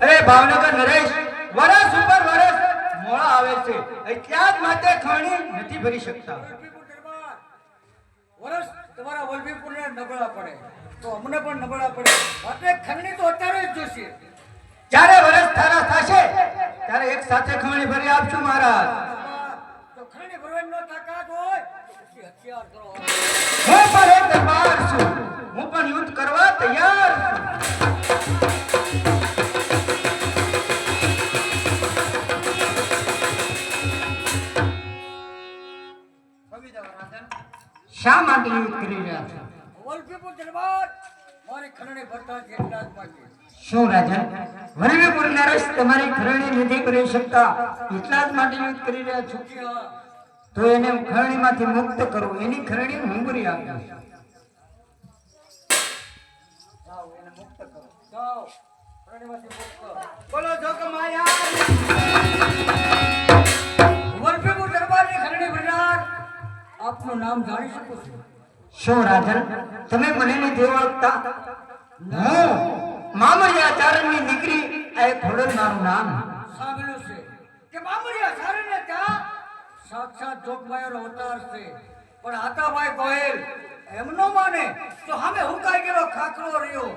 અરે ભાવનગર નરેશ વરસ ઉપર વરસ મોડા આવે છે. એટલા જ માટે ખણી નથી ભરી શકતા? વરસ તમારા વલભીપુરને નબળા પડે. તો અમને પણ નબળા પડે. ખરણી તો અત્યારે જ જોશે. જ્યારે વરસ તારા થશે ત્યારે એક સાથે ખમણી ભરી આપશું મહારાજ. તો ખરણી ભરવાની નો તાકાત હોય. હથિયાર કરો. હું પણ એક દરબાર છું. હું પણ યુદ્ધ કરવા તૈયાર શા માટે યુદ્ધ કરી રહ્યા છો? વલભીપુર દરબાર મારી ખરણી ભરતા છે. એટલા શું રાજન વલ્લભીપુર નરેશ તમારી ખરણી નથી કરી શકતા. એટલા જ માટે યુદ્ધ કરી રહ્યા છો? તો એને ખરણીમાંથી મુક્ત કરો. એની ખરણી હુંગરી બોલો, જો જોગ માયા. આપનું નામ જાણી શકું છું. શું રાજન તમે મને જે ઓળખતા હું? મામરિયા ચારણની દીકરી, આ ખોડલ મારું નામ. સાંભળ્યું છે કે મામરિયા ચારણ ત્યાં સાક્ષાત જોગમાયાનો અવતાર છે. પણ આતાભાઈ ગોહિલ એમનો માને તો સામે હુકાઈ ગયેલો ખાખરો રહ્યો?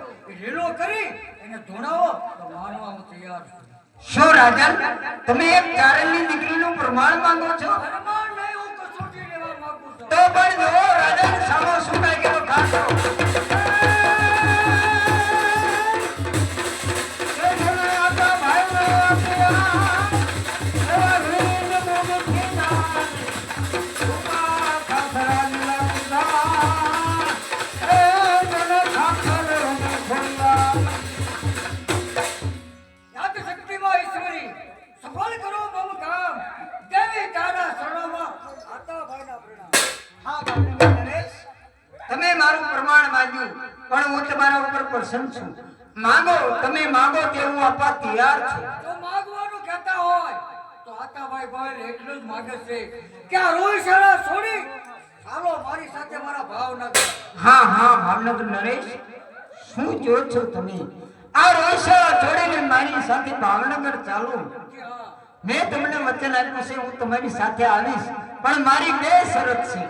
લીલો કરી એને ધોણાવો તો માનવા હું તૈયાર છું. શું રાજન તમે એક ચારણની દીકરીનું પ્રમાણ માંગો છો? પ્રમાણ નહીં હું કસોટી લેવા માંગુ છું. તો પણ જો રાજન સામો શું ગયેલો મારું પ્રમાણ માંગ્યું પણ હું તમારા ઉપર પ્રસન્ન છું. માંગો તમે માંગો તે હું આપવા તૈયાર છું. જો માંગવાનું કહેતા હોય તો આતાભાઈ ભાઈ એટલું જ માંગે છે કે આ રોહિશાળા છોડી ચાલો મારી સાથે મારા ભાવનગર. હા હા ભાવનગર નરેશ શું જો છો તમે? આ રોષા છોડીને મારી સાથે ભાવનગર ચાલો. મેં તમને વચન આપ્યું છે હું તમારી સાથે આવીશ. પણ મારી બે શરત છે.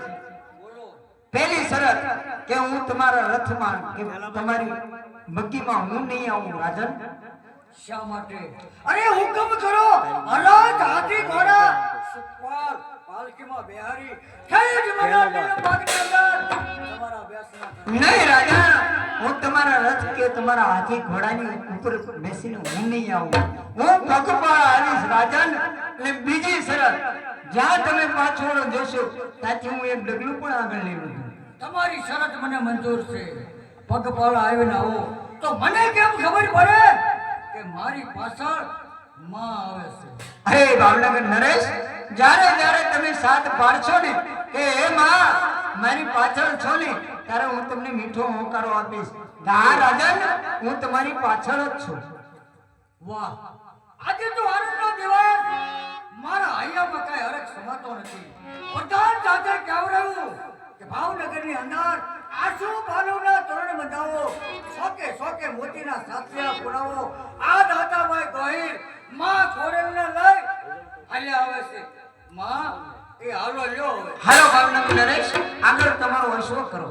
પહેલી શરત કે હું તમારા રથમાં કે તમારી બગીમાં હું નહીં આવું રાજન. શા માટે? અરે હુકમ કરો. અલગ હાથી ઘોડા સુપાલ પાલકીમાં બિહારી. થઈ જ મને દિલ તમારા બેસના નહીં રાજા. હું તમારા રથ કે તમારા હાથી ઘોડાની ઉપર બેસીને હું નહીં આવું. હું પગપાળા આવીશ રાજન. અને બીજી શરત જ્યાં તમે પાછળ જશો ત્યાંથી હું એક ડગલું પણ આગળ લઈ લઉં તમારી શરત મને મંજૂર છે. પગપાળા આવીને આવો. તો મને કેમ ખબર પડે કે મારી પાછળમાં આવે છે? અરે ભાવનગર નરેશ જ્યારે જ્યારે તમે સાથ પાડશો ને કે હે માં મારી પાછળ છો ને ત્યારે હું તમને મીઠો હોંકારો આપીશ. ના રાજન હું તમારી પાછળ જ છું. વાહ. આજે તો આનંદનો દિવસ મારા હૈયામાં કઈ હરક સમાતો નથી. પ્રધાન સાથે કહેવડાવું કે ભાવનગરની અંદર આશુ બાલુના તોરણ બંધાવો સોકે સોકે મોતીના સાથિયા પુરાવો. આ દાતાભાઈ ગોહિલમાં ખોરેલને લઈ હાલ્યા આવે છે. માં, એ હાલો લ્યો હાલો ભાવનગર નરેશ, આગળ તમારો વૈશ્વ કરો.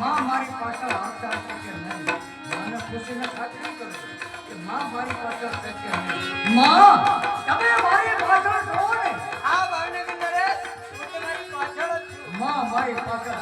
પાછળ આવતા હશે કે નહીં? મને ખુશીને ખાતરી કરું કે માં મારી પાછળ છે કે નહીં. માં તમે મારી પાછળ છો ને? આ ભાવનગર નરેશ હું તમારી પાછળ જ છું. માં મારી પાછળ